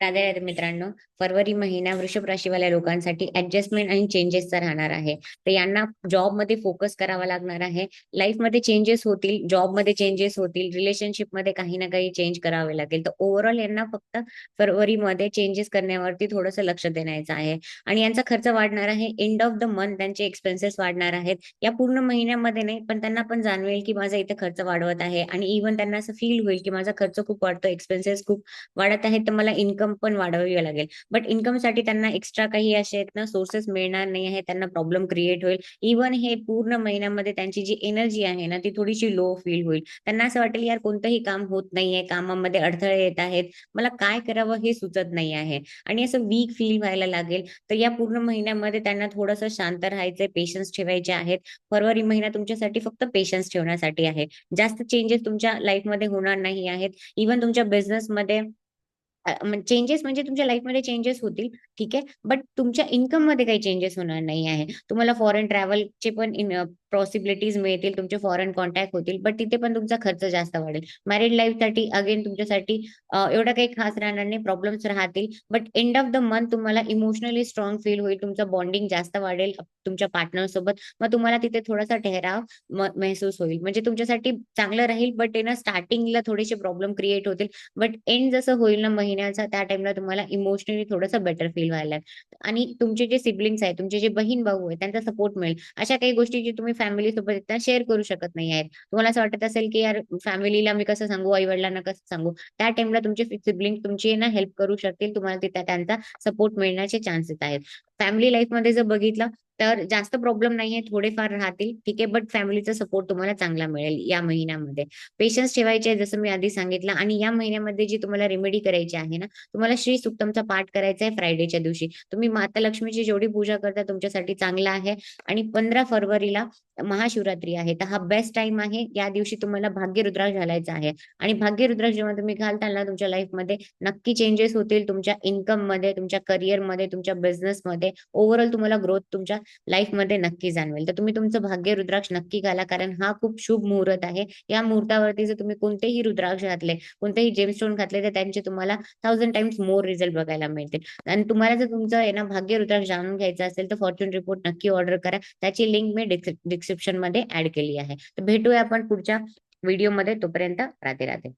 राधे राधे मित्रांनो. फरवरी महिना वृषभ राशीवाल्या लोकांसाठी ऍडजस्टमेंट आणि चेंजेसचा राहणार आहे. तर यांना जॉबमध्ये फोकस करावा लागणार आहे. लाईफमध्ये चेंजेस होतील जॉबमध्ये चेंजेस होतील रिलेशनशिपमध्ये काही ना काही चेंज करावे लागेल. तर ओव्हरऑल यांना फक्त फरवरीमध्ये चेंजेस करण्यावरती थोडंसं लक्ष देण्याचं आहे. आणि यांचा खर्च वाढणार आहे. एंड ऑफ द मंथ त्यांचे एक्सपेन्सेस वाढणार आहेत. या पूर्ण महिन्यामध्ये नाही पण त्यांना पण जाणवेल की माझा इथे खर्च वाढवत आहे. आणि इव्हन त्यांना असं फील होईल की माझा खर्च खूप वाढतो एक्सपेन्सेस खूप वाढत आहेत. तर मला इन्कम पण वाढवावी लागेल. बट इन्कमसाठी त्यांना एक्स्ट्रा काही असे आहेत ना सोर्सेस मिळणार नाही आहे त्यांना प्रॉब्लेम क्रिएट होईल. इव्हन हे पूर्ण महिन्यामध्ये त्यांची जी एनर्जी आहे ना ती थोडीशी लो फील होईल. त्यांना असं वाटेल यार कोणतंही काम होत नाहीये कामामध्ये अडथळे येत आहेत. मला काय करावं हे सुचत नाही आहे. आणि असं वीक फील व्हायला लागेल. तर या पूर्ण महिन्यामध्ये त्यांना थोडंसं शांत राहायचंय पेशन्स ठेवायचे आहेत. फरवरी महिना तुमच्यासाठी फक्त पेशन्स ठेवण्यासाठी आहे. जास्त चेंजेस तुमच्या लाईफमध्ये होणार नाही आहेत. इव्हन तुमच्या बिझनेसमध्ये चेंजेस म्हणजे तुमच्या लाईफमध्ये चेंजेस होतील ठीक आहे? बट तुमच्या इन्कममध्ये काही चेंजेस होणार नाही आहे. तुम्हाला फॉरेन ट्रॅव्हलचे पण पॉसिबिलिटीज मिळतील तुमचे फॉरेन कॉन्टॅक्ट होतील बट तिथे पण तुमचा खर्च जास्त वाढेल. मॅरिड लाईफसाठी अगेन तुमच्यासाठी एवढं काही खास राहणार नाही प्रॉब्लेम्स राहतील but end of the month तुम्हाला इमोशनली स्ट्रॉंग फील होईल तुमचं बॉन्डिंग जास्त वाढेल तुमच्या पार्टनर सोबत मग तुम्हाला तिथे थोडासा ठहराव महसूस होईल. म्हणजे तुमच्यासाठी चांगलं राहील बट ना स्टार्टिंगला थोडेसे प्रॉब्लेम क्रिएट होतील बट एंड जसं होईल ना महिन्याचा त्या टाइमला तुम्हाला इमोशनली थोडंसं बेटर फील व्हायला आणि तुमचे जे सिबलिंग्स आहेत तुमचे जे बहीण भाऊ आहेत त्यांचा सपोर्ट मिळेल. अशा काही गोष्टी जे तुम्ही फॅमिली सोबत शेअर करू शकत नाही आहेत. तुम्हाला असं वाटत असेल की यार फॅमिलीला मी कसं सांगू? आई वडिलांना कसं सांगू? त्या टाइमला तुमचे सिबलिंग तुमची ना हेल्प करू शकतील. तुम्हाला तिथे त्यांचा सपोर्ट मिळण्याचे चान्सेस आहेत. फॅमिली लाईफमध्ये जर बघितलं तर जास्त प्रॉब्लेम नाहीये थोडेफार राहतील. ठीक आहे बट फॅमिलीचा सपोर्ट तुम्हाला चांगला मिळेल या महिन्यामध्ये. पेशन्स ठेवायचे जसं मी आधी सांगितलं. आणि या महिन्यामध्ये जी तुम्हाला रेमेडी करायची आहे ना तुम्हाला श्री सुक्तमचा पाठ करायचा आहे फ्रायडेच्या दिवशी. तुम्ही माता लक्ष्मीची जेवढी पूजा करता तुमच्यासाठी चांगला आहे. आणि पंधरा फरवरीला महाशिवरात्री आहे. तर हा बेस्ट टाइम आहे. या दिवशी तुम्हाला भाग्य रुद्राक्ष घालायचा आहे. आणि भाग्यरुद्राक्ष जेव्हा तुम्ही घालताल ना तुमच्या लाईफमध्ये नक्की चेंजेस होतील तुमच्या इन्कममध्ये तुमच्या करिअरमध्ये तुमच्या बिझनेस मध्ये. ओव्हरऑल तुम्हाला ग्रोथ तुमच्या लाईफमध्ये नक्की जाणवेल. तर तुम्ही तुमचं भाग्यरुद्राक्ष नक्की घाला कारण हा खूप शुभ मुहूर्त आहे. या मुहूर्तावरती जर तुम्ही कोणतेही रुद्राक्ष घातले कोणतेही जेमस्टोन घातले तर त्यांचे तुम्हाला थाउजंड टाइम्स मोर रिझल्ट बघायला मिळतील. आणि तुम्हाला जर तुमचं आहे ना भाग्य रुद्राक्ष जाणून घ्यायचं असेल तर फॉर्च्यून रिपोर्ट नक्की ऑर्डर करा. त्याची लिंक मी डिस्क्रिप्शनमध्ये ऍड केली आहे. तर भेटूया आपण पुढच्या व्हिडिओमध्ये तोपर्यंत राधे राधे.